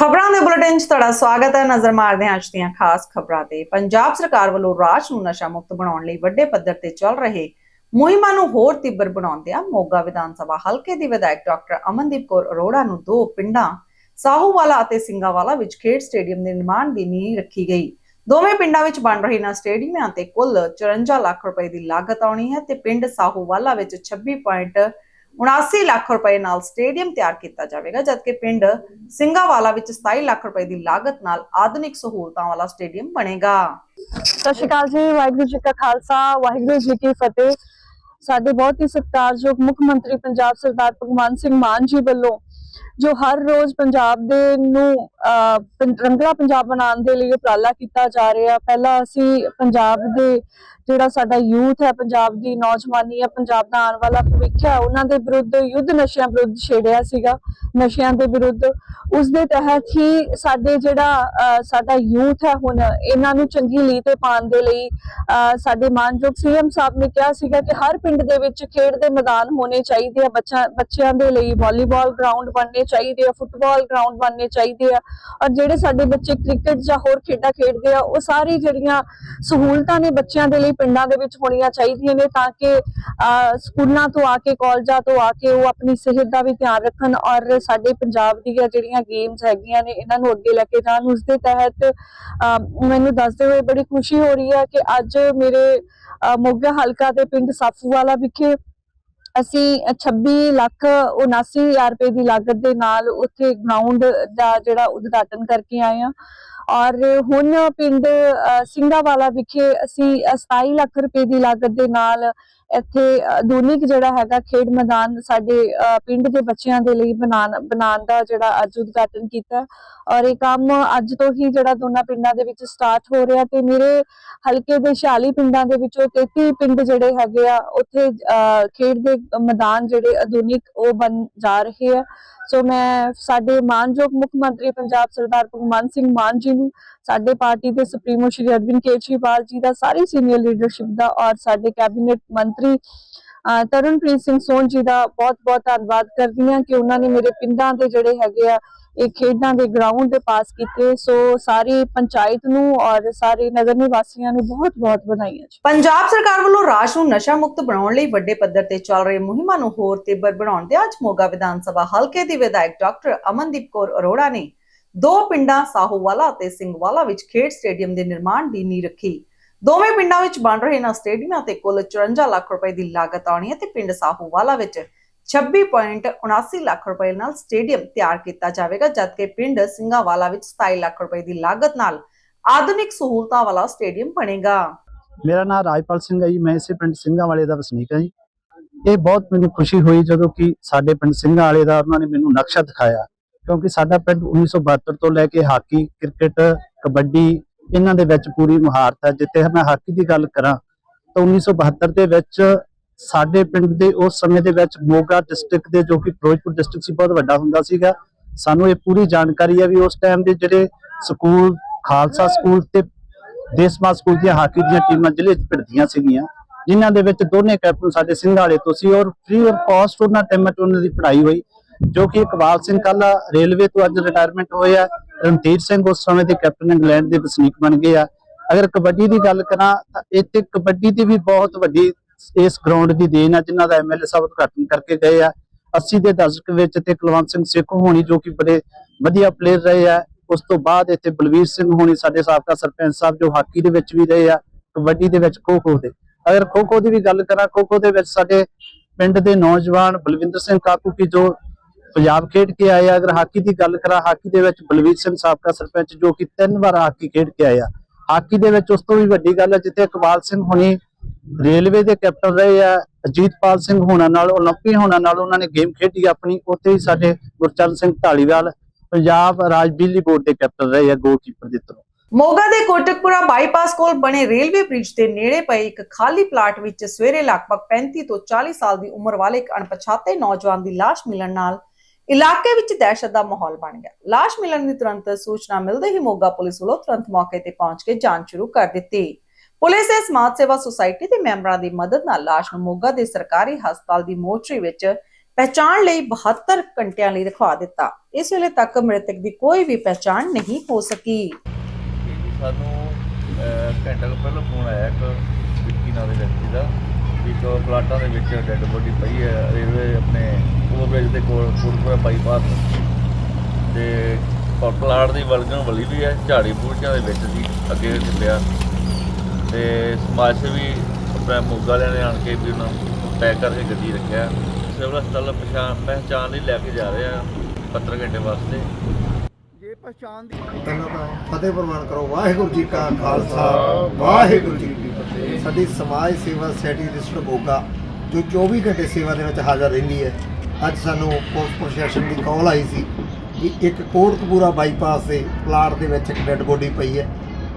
ਖਬਰਾਂ ਦੇ ਬੁਲੇਟਿਨ 'ਚ ਤੁਹਾਡਾ ਸਵਾਗਤ ਹੈ। ਨਜ਼ਰ ਮਾਰਦੇ ਹਾਂ ਅੱਜ ਦੀਆਂ ਖਾਸ ਖਬਰਾਂ ਤੇ। ਪੰਜਾਬ ਸਰਕਾਰ ਵੱਲੋਂ ਰਾਜ ਨੂੰ ਨਸ਼ਾ ਮੁਕਤ ਬਣਾਉਣ ਲਈ ਵੱਡੇ ਪੱਧਰ ਤੇ ਚੱਲ ਰਹੇ ਮੁਹਿੰਮਾਂ ਨੂੰ ਹੋਰ ਤੀਬਰ ਬਣਾਉਂਦਿਆਂ ਮੋਗਾ ਵਿਧਾਨ ਸਭਾ ਹਲਕੇ ਦੀ ਵਿਧਾਇਕ ਡਾਕਟਰ ਅਮਨਦੀਪ ਕੌਰ ਅਰੋੜਾ ਨੂੰ ਦੋ ਪਿੰਡਾਂ ਸਾਹੂਵਾਲਾ ਅਤੇ ਸਿੰਘਾਵਾਲਾ ਵਿੱਚ ਖੇਡ ਸਟੇਡੀਅਮ ਦੇ ਨਿਰਮਾਣ ਦੀ ਨੀਂਹ ਰੱਖੀ ਗਈ। ਦੋਵੇਂ ਪਿੰਡਾਂ ਵਿੱਚ ਬਣ ਰਹੇ ਇਹਨਾਂ ਸਟੇਡੀਅਮਾਂ ਤੇ ਕੁੱਲ 54 ਲੱਖ ਰੁਪਏ ਦੀ ਲਾਗਤ ਆਉਣੀ ਹੈ ਤੇ ਪਿੰਡ ਸਾਹੂਵਾਲਾ ਵਿੱਚ 26.79 ਲੱਖ ਰੁਪਏ ਨਾਲ ਸਟੇਡੀਅਮ ਤਿਆਰ ਕੀਤਾ ਜਾਵੇਗਾ ਜਦਕਿ ਪਿੰਡ ਸਿੰਘਾਵਾਲਾ ਵਿੱਚ 27 ਲੱਖ ਰੁਪਏ ਦੀ ਲਾਗਤ ਨਾਲ ਆਧੁਨਿਕ ਸਹੂਲਤਾਂ ਵਾਲਾ ਸਟੇਡੀਅਮ ਬਣੇਗਾ। ਸਤਿ ਸ਼੍ਰੀ ਅਕਾਲ ਜੀ ਵਾਹਿਗੁਰੂ ਜੀ ਕਾ ਖਾਲਸਾ ਵਾਹਿਗੁਰੂ ਜੀ ਕੀ ਫਤਿਹ। ਸਾਡੇ ਬਹੁਤ ਹੀ ਸਤਿਕਾਰਯੋਗ ਮੁੱਖ ਮੰਤਰੀ ਪੰਜਾਬ ਸਰਦਾਰ ਭਗਵੰਤ ਸਿੰਘ ਮਾਨ ਜੀ ਵੱਲੋਂ ਜੋ ਹਰ ਰੋਜ਼ ਪੰਜਾਬ ਦੇ ਨੂੰ ਅਹ, ਰੰਗਲਾ ਪੰਜਾਬ ਬਣਾਉਣ ਦੇ ਲਈ ਉਪਰਾਲਾ ਕੀਤਾ ਜਾ ਰਿਹਾ। ਪਹਿਲਾਂ ਅਸੀਂ ਪੰਜਾਬ ਦੇ ਜਿਹੜਾ ਸਾਡਾ ਯੂਥ ਹੈ, ਪੰਜਾਬ ਦੀ ਨੌਜਵਾਨੀ ਹੈ, ਪੰਜਾਬ ਦਾ ਆਉਣ ਵਾਲਾ ਭਵਿੱਖ ਹੈ, ਉਹਨਾਂ ਦੇ ਵਿਰੁੱਧ ਯੁੱਧ ਨਸ਼ਿਆਂ ਵਿਰੁੱਧ ਛੇੜਿਆ ਸੀਗਾ, ਨਸ਼ਿਆਂ ਦੇ ਵਿਰੁੱਧ। ਉਸ ਦੇ ਤਹਿਤ ਹੀ ਸਾਡੇ ਜਿਹੜਾ ਸਾਡਾ ਯੂਥ ਹੈ ਹੁਣ, ਇਹਨਾਂ ਨੂੰ ਚੰਗੀ ਲੀਹ ਤੇ ਪਾਉਣ ਦੇ ਲਈ ਸਾਡੇ ਮਾਨਯੋਗ ਸੀਐਮ ਸਾਹਿਬ ਨੇ ਕਿਹਾ ਸੀਗਾ ਕਿ ਹਰ ਪਿੰਡ ਦੇ ਵਿੱਚ ਖੇਡ ਦੇ ਮੈਦਾਨ ਹੋਣੇ ਚਾਹੀਦੇ ਆ, ਬੱਚਾ, ਬੱਚਿਆਂ ਦੇ ਲਈ ਵਾਲੀਬਾਲ ਗਰਾਊਂਡ ਬਣਨੇ ਚਾਹੀਦੇ ਆ, ਫੁੱਟਬਾਲ ਗਰਾਊਂਡ ਬਣਨੇ ਚਾਹੀਦੇ ਆ, ਔਰ ਜਿਹੜੇ ਸਾਡੇ ਬੱਚੇ ਕ੍ਰਿਕਟ ਜਾਂ ਹੋਰ ਖੇਡਾਂ ਖੇਡਦੇ ਆ, ਉਹ ਸਾਰੀ ਜਿਹੜੀਆਂ ਸਹੂਲਤਾਂ ਨੇ ਬੱਚਿਆਂ ਦੇ ਲਈ ਪਿੰਡਾਂ ਦੇ ਵਿੱਚ ਹੋਣੀਆਂ ਚਾਹੀਦੀਆਂ ਨੇ ਤਾਂ ਕਿ ਸਕੂਲਾਂ ਤੋਂ ਆ ਕੇ, ਕਾਲਜਾਂ ਤੋਂ ਆ ਕੇ ਉਹ ਆਪਣੀ ਸਿਹਤ ਦਾ ਵੀ ਧਿਆਨ ਰੱਖਣ ਔਰ ਸਾਡੇ ਪੰਜਾਬ ਦੀਆਂ ਜਿਹੜੀਆਂ ਗੇਮਸ ਹੈਗੀਆਂ ਨੇ, ਇਹਨਾਂ ਨੂੰ ਅੱਗੇ ਲੈ ਕੇ ਜਾਣ, ਉਸ ਦੇ ਤਹਿਤ ਮੈਨੂੰ ਦੱਸਦੇ ਹੋਏ ਬੜੀ ਖੁਸ਼ੀ ਹੋ ਰਹੀ ਹੈ ਕਿ ਅੱਜ ਮੇਰੇ ਮੋਗਾ ਹਲਕਾ ਦੇ ਪਿੰਡ ਸਾਫੂਵਾਲਾ ਵਿਖੇ ਅਸੀਂ 26 ਲੱਖ 79 ਹਜ਼ਾਰ ਰੁਪਏ ਦੀ ਲਾਗਤ ਦੇ ਨਾਲ ਉੱਥੇ ਗਰਾਊਂਡ ਦਾ ਜਿਹੜਾ ਉਦਘਾਟਨ ਕਰਕੇ ਆਏ ਹਾਂ। ਔਰ ਹੁਣ ਪਿੰਡ ਸਿੰਘਾਵਾਲਾ ਵਿਖੇ ਅਸੀਂ 27 ਲੱਖ ਰੁਪਏ ਦੀ ਲਾਗਤ ਦੇ ਨਾਲ ਇੱਥੇ ਆਧੁਨਿਕ ਜਿਹੜਾ ਹੈਗਾ ਖੇਡ ਮੈਦਾਨ ਸਾਡੇ ਪਿੰਡ ਦੇ ਬੱਚਿਆਂ ਦੇ ਲਈ ਬਣਾਉਣ ਬਣਾਉਣ ਦਾ ਜਿਹੜਾ ਅੱਜ ਉਦਘਾਟਨ ਕੀਤਾ। ਔਰ ਇਹ ਕੰਮ ਅੱਜ ਤੋਂ ਹੀ ਜਿਹੜਾ ਦੋਨਾਂ ਪਿੰਡਾਂ ਦੇ ਵਿੱਚ ਸਟਾਰਟ ਹੋ ਰਿਹਾ ਤੇ ਮੇਰੇ ਹਲਕੇ ਦੇ 46 ਪਿੰਡਾਂ ਦੇ ਵਿੱਚੋਂ 33 ਪਿੰਡ ਜਿਹੜੇ ਹੈਗੇ ਆ ਉੱਥੇ ਅਹ, ਖੇਡ ਦੇ ਮੈਦਾਨ ਜਿਹੜੇ ਆਧੁਨਿਕ ਉਹ ਬਣ ਜਾ ਰਹੇ ਆ। ਸੋ ਮੈਂ ਸਾਡੇ ਮਾਨਯੋਗ ਮੁੱਖ ਮੰਤਰੀ ਪੰਜਾਬ ਸਰਦਾਰ ਭਗਵੰਤ ਸਿੰਘ ਮਾਨ ਜੀ ਨੂੰ, ਸਾਡੇ ਪਾਰਟੀ ਦੇ ਸੁਪਰੀਮੋ ਸ਼੍ਰੀ ਅਰਵਿੰਦ ਕੇਜਰੀਵਾਲ ਜੀ ਦਾ, ਸਾਰੀ ਸੀਨੀਅਰ ਲੀਡਰਸ਼ਿਪ ਦਾ ਔਰ ਸਾਡੇ ਕੈਬਨਿਟ ਮੰਤਰੀ ਤਰਨਪ੍ਰੀਤ ਸਿੰਘ ਸੋਨ ਜੀ ਦਾ ਬਹੁਤ-ਬਹੁਤ ਧੰਨਵਾਦ ਕਰਦੀ ਹਾਂ ਕਿ ਉਹਨਾਂ ਨੇ ਮੇਰੇ ਪਿੰਡਾਂ ਦੇ ਜਿਹੜੇ ਹੈਗੇ ਆ, ਇਹ ਖੇਡਾਂ ਦੇ ਗਰਾਊਂਡ ਦੇ ਪਾਸ ਕੀਤੇ। ਸੋ ਸਾਰੀ ਪੰਚਾਇਤ ਨੂੰ ਔਰ ਸਾਰੇ ਨਗਰ ਨਿਵਾਸੀਆਂ ਨੂੰ ਬਹੁਤ-ਬਹੁਤ ਵਧਾਈਆਂ ਜੀ। ਪੰਜਾਬ ਸਰਕਾਰ ਵੱਲੋਂ ਰਾਜ ਨੂੰ ਨਸ਼ਾ ਮੁਕਤ ਬਣਾਉਣ ਲਈ ਵੱਡੇ ਪੱਧਰ ਤੇ ਚੱਲ ਰਹੇ ਮੁਹਿੰਮਾਂ ਨੂੰ ਹੋਰ ਤੀਬਰ ਬਣਾਉਣ ਦੇ ਅੱਜ ਮੋਗਾ ਵਿਧਾਨ ਸਭਾ ਹਲਕੇ ਦੀ ਵਿਧਾਇਕ ਡਾਕਟਰ ਅਮਨਦੀਪ ਕੌਰ ਅਰੋੜਾ ਨੇ ਦੋ ਪਿੰਡਾਂ, ਸਾਹੋਵਾਲਾ ਅਤੇ ਸਿੰਘਵਾਲਾ ਵਿੱਚ ਖੇਡ ਸਟੇਡੀਅਮ ਦੇ ਨਿਰਮਾਣ ਦੀ ਨੀਂਹ ਰੱਖੀ। ਦੋਵੇਂ ਪਿੰਡਾਂ ਵਿੱਚ ਬਣ ਰਹੇ ਇਹਨਾਂ ਸਟੇਡੀਅਮਾਂ ਤੇ ਕੁੱਲ 54 ਲੱਖ ਰੁਪਏ ਦੀ ਲਾਗਤ ਆਉਣੀ ਹੈ ਤੇ ਪਿੰਡ ਸਾਹੂਵਾਲਾ ਵਿੱਚ 26.79 ਲੱਖ ਰੁਪਏ ਨਾਲ ਸਟੇਡੀਅਮ ਤਿਆਰ ਕੀਤਾ ਜਾਵੇਗਾ, ਜਦਕਿ ਪਿੰਡ ਸਿੰਘਾਵਾਲਾ ਵਿੱਚ 27 ਲੱਖ ਰੁਪਏ ਦੀ ਲਾਗਤ ਨਾਲ ਆਧੁਨਿਕ ਸਹੂਲਤਾਂ ਵਾਲਾ ਸਟੇਡੀਅਮ ਬਣੇਗਾ। ਮੇਰਾ ਨਾਮ ਰਾਜਪਾਲ ਸਿੰਘ ਹੈ ਜੀ, ਮੈਂ ਇਸੇ ਪਿੰਡ ਸਿੰਘਾਂ ਵਾਲੇ ਦਾ ਵਸਨੀਕ ਹਾਂ ਜੀ। ਇਹ ਬਹੁਤ ਮੈਨੂੰ ਖੁਸ਼ੀ ਹੋਈ ਜਦੋਂ ਕਿ ਸਾਡੇ ਪਿੰਡ ਸਿੰਘਾਂ ਦਾ ਉਹਨਾਂ ਨੇ ਮੈਨੂੰ ਨਕਸ਼ਾ ਦਿਖਾਇਆ, ਕਿਉਂਕਿ ਸਾਡਾ ਪਿੰਡ 1972 ਤੋਂ ਲੈ ਕੇ ਹਾਕੀ, ਕ੍ਰਿਕਟ, ਕਬੱਡੀ ਇਹਨਾਂ ਦੇ ਵਿੱਚ ਪੂਰੀ ਮੁਹਾਰਤ ਹੈ। ਜਿੱਥੇ ਮੈਂ ਹਾਕੀ ਦੀ ਗੱਲ ਕਰਾਂ, ਤਾਂ 1972 ਦੇ ਵਿੱਚ ਸਾਡੇ ਪਿੰਡ ਦੇ ਉਸ ਸਮੇਂ ਦੇ ਵਿੱਚ ਮੋਗਾ ਡਿਸਟ੍ਰਿਕਟ ਦੇ ਜੋ ਕਿ ਫਿਰੋਜ਼ਪੁਰ ਡਿਸਟ੍ਰਿਕਟ ਸੀ, ਬਹੁਤ ਵੱਡਾ ਹੁੰਦਾ ਸੀਗਾ। ਸਾਨੂੰ ਇਹ ਪੂਰੀ ਜਾਣਕਾਰੀ ਹੈ ਵੀ ਉਸ ਟਾਈਮ ਦੇ ਜਿਹੜੇ ਸਕੂਲ, ਖਾਲਸਾ ਸਕੂਲ ਤੇ ਦੇਸਮਾ ਸਕੂਲ ਦੀਆਂ ਹਾਕੀ ਦੀਆਂ ਟੀਮਾਂ ਜ਼ਿਲ੍ਹੇ 'ਚ ਭਿੜਦੀਆਂ ਸੀਗੀਆਂ, ਜਿਨ੍ਹਾਂ ਦੇ ਵਿੱਚ ਦੋਨੇ ਕੈਪਟਨ ਸਾਡੇ ਸਿੰਘ ਤੋਂ ਸੀ ਔਰ ਫ੍ਰੀ ਆਫ ਕਾਸਟ ਉਹਨਾਂ ਟਾਈਮਾਂ 'ਚ ਉਹਨਾਂ ਦੀ ਪੜ੍ਹਾਈ ਹੋਈ। ਜੋ ਕਿ ਇਕਬਾਲ ਸਿੰਘ ਕੱਲਾ ਰੇਲਵੇ ਤੋਂ ਅੱਜ ਰਿਟਾਇਰਮੈਂਟ ਹੋਏ ਆ। ਰਣਧੀਰ ਸਿੰਘ ਉਸ ਸਮੇਂ ਦੇ ਕੈਪਟਨ ਇੰਗਲੈਂਡ ਦੇ ਵਸਨੀਕ ਬਣ ਗਏ ਆ। ਅਗਰ ਕਬੱਡੀ ਦੀ ਗੱਲ ਕਰਾਂ ਤਾਂ ਇੱਥੇ ਕਬੱਡੀ ਦੀ ਵੀ ਬਹੁਤ ਵੱਡੀ ਇਸ ਗਰਾਊਂਡ ਦੀ ਦੇਣ ਆ, ਜਿਨ੍ਹਾਂ ਦਾ ਐਮਐਲਏ ਸਾਹਿਬ ਉਦਘਾਟਨ ਕਰਕੇ ਗਏ ਆ। 80 ਦੇ ਦਸ਼ਕ ਵਿੱਚ ਤੇ ਕੁਲਵੰਤ ਸਿੰਘ ਸੇਖੋਂ ਹੋਣੀ ਜੋ ਕਿ ਬੜੇ ਵਧੀਆ ਪਲੇਅਰ ਰਹੇ ਆ। ਉਸ ਤੋਂ ਬਾਅਦ ਇੱਥੇ ਬਲਵੀਰ ਸਿੰਘ ਹੋਣੀ ਸਾਡੇ ਸਾਬਕਾ ਸਰਪੰਚ ਸਾਹਿਬ ਜੋ ਹਾਕੀ ਦੇ ਵਿੱਚ ਵੀ ਰਹੇ ਆ, ਕਬੱਡੀ ਦੇ ਵਿੱਚ ਖੋ ਖੋ ਦੇ। ਅਗਰ ਖੋ ਖੋ ਦੀ ਵੀ ਗੱਲ ਕਰਾਂ, ਖੋ ਖੋ ਦੇ ਵਿੱਚ ਸਾਡੇ ਪਿੰਡ ਦੇ ਨੌਜਵਾਨ ਬਲਵਿੰਦਰ ਸਿੰਘ ਕਾਕੂ ਕੀ ਜੋ ਪੰਜਾਬ ਖੇਡ ਕੇ ਆਏ ਆ ਅਗਰ ਹਾਕੀ ਦੀ ਗੱਲ ਕਰਾਂ ਹਾਕੀ ਦੇ ਵਿੱਚ ਬਲਵੀਰ ਸਿੰਘ ਸਾਬਕਾ ਸਰਪੰਚ ਜੋ ਕਿ ਤਿੰਨ ਵਾਰ ਹਾਕੀ ਖੇਡ ਕੇ ਆਏ ਆ ਹਾਕੀ ਦੇ ਵਿੱਚ ਉਸ ਤੋਂ ਵੀ ਵੱਡੀ ਗੱਲ ਹੈ ਜਿੱਥੇ ਇਕਬਾਲ ਸਿੰਘ ਹੁਣੀ ਰੇਲਵੇ ਦੇ ਕੈਪਟਨ ਰਹੇ ਆ ਅਜੀਤਪਾਲ ਸਿੰਘ ਹੋਣਾ ਨਾਲ 올림픽 ਹੋਣਾ ਨਾਲ ਉਹਨਾਂ ਨੇ ਗੇਮ ਖੇਡੀ ਆਪਣੀ ਉੱਥੇ ਹੀ ਸਾਡੇ ਗੁਰਚਰਨ ਸਿੰਘ ਢਾਲੀਵਾਲ ਪੰਜਾਬ ਰਾਜ ਬਿਜਲੀ ਬੋਰਡ ਦੇ ਕੈਪਟਨ ਰਹੇ ਆ ਗੋਲਕੀਪਰ ਦੇ ਤੌਰ ਮੋਗਾ ਦੇ ਕੋਟਕਪੁਰਾ ਬਾਈਪਾਸ ਕੋਲ ਬਣੇ ਰੇਲਵੇ ਬ੍ਰਿਜ ਦੇ ਨੇੜੇ ਪਏ ਇੱਕ ਖਾਲੀ ਪਲਾਟ ਵਿੱਚ ਸਵੇਰੇ ਲਗਭਗ 35 ਤੋਂ 40 ਸਾਲ ਦੀ ਉਮਰ ਵਾਲੇ ਇੱਕ ਅਣਪਛਾਤੇ ਨੌਜਵਾਨ ਦੀ ਲਾਸ਼ ਮਿਲਣ ਨਾਲ ਇਲਾਕੇ ਵਿੱਚ ਦਹਿਸ਼ਤ ਦਾ ਮਾਹੌਲ ਬਣ ਗਿਆ। ਲਾਸ਼ ਮਿਲਣ ਦੀ ਤੁਰੰਤ ਸੂਚਨਾ ਮਿਲਦੇ ਹੀ ਮੋਗਾ ਪੁਲਿਸ ਵੱਲੋਂ ਤੁਰੰਤ ਮੌਕੇ ਤੇ ਪਹੁੰਚ ਕੇ ਜਾਂਚ ਸ਼ੁਰੂ ਕਰ ਦਿੱਤੀ। ਪੁਲਿਸ ਨੇ ਸਮਾਜ ਸੇਵਾ ਸੁਸਾਇਟੀ ਦੇ ਮੈਂਬਰਾਂ ਦੀ ਮਦਦ ਨਾਲ ਲਾਸ਼ ਨੂੰ ਮੋਗਾ ਦੇ ਸਰਕਾਰੀ ਹਸਪਤਾਲ ਦੀ ਮੋਰਚਰੀ ਵਿੱਚ ਪਹਿਚਾਣ ਲਈ 72 ਘੰਟਿਆਂ ਲਈ ਰਖਵਾ ਦਿੱਤਾ। ਇਸ ਵੇਲੇ ਤੱਕ ਮ੍ਰਿਤਕ ਦੀ ਕੋਈ ਵੀ ਪਹਿਚਾਣ ਨਹੀਂ ਹੋ ਸਕੀ। ਸਾਨੂੰ ਘੰਟਾ ਪਹਿਲਾਂ ਫੋਨ ਆਇਆ ਇੱਕ ਵਿੱਕੀ ਨਾਂ ਦੇ ਵਿਅਕਤੀ ਦਾ। ਇੱਕ ਪਲਾਟਾਂ ਦੇ ਵਿੱਚ ਡੈੱਡ ਬੋਡੀ ਪਈ ਹੈ ਰੇਲਵੇ ਆਪਣੇ ਓਵਰਬ੍ਰਿਜ ਦੇ ਕੋਲ ਕੋਟਪੁਰਾ ਬਾਈਪਾਸ ਤੇ ਪਲਾਟ ਦੀ ਵਲਗਣ ਵਲੀ ਵੀ ਹੈ, ਝਾੜੀ ਬੂਟਿਆਂ ਦੇ ਵਿੱਚ ਸੀ ਅੱਗੇ ਪਿਆ। ਤੇ ਸਮਾਜ ਸੇਵੀ ਆਪਣੇ ਮੋਗਾ ਵਾਲਿਆਂ ਨੇ ਆਣ ਕੇ ਵੀ ਉਹਨਾਂ ਨੂੰ ਪੈਕ ਕਰਕੇ ਗੱਡੀ ਰੱਖਿਆ। ਸਿਵਲ ਹਸਪਤਾਲ ਪਛਾਣ, ਪਹਿਚਾਣ ਲਈ ਲੈ ਕੇ ਜਾ ਰਹੇ ਆ 70 ਘੰਟੇ ਵਾਸਤੇ। ਜੇ ਪਛਾਣ ਦੀ ਪਹਿਲਾਂ ਤਾਂ ਫਤਿਹ ਪ੍ਰਵਾਨ ਕਰੋ, ਵਾਹਿਗੁਰੂ ਜੀ ਕਾ ਖਾਲਸਾ, ਵਾਹਿਗੁਰੂ ਜੀ ਸਾਡੀ ਸਮਾਜ ਸੇਵਾ ਸੋਸਾਇਟੀ ਰਜਿਸਟਰ ਮੋਗਾ ਜੋ 24 ਘੰਟੇ ਸੇਵਾ ਦੇ ਵਿੱਚ ਹਾਜ਼ਰ ਰਹਿੰਦੀ ਹੈ। ਅੱਜ ਸਾਨੂੰ ਪੁਲਿਸ ਪ੍ਰਸ਼ਾਸਨ ਦੀ ਕਾਲ ਆਈ ਸੀ ਕਿ ਇੱਕ ਕੋਟਕਪੂਰਾ ਬਾਈਪਾਸ ਦੇ ਪਲਾਟ ਦੇ ਵਿੱਚ ਇੱਕ ਡੈੱਡ ਬੋਡੀ ਪਈ ਹੈ।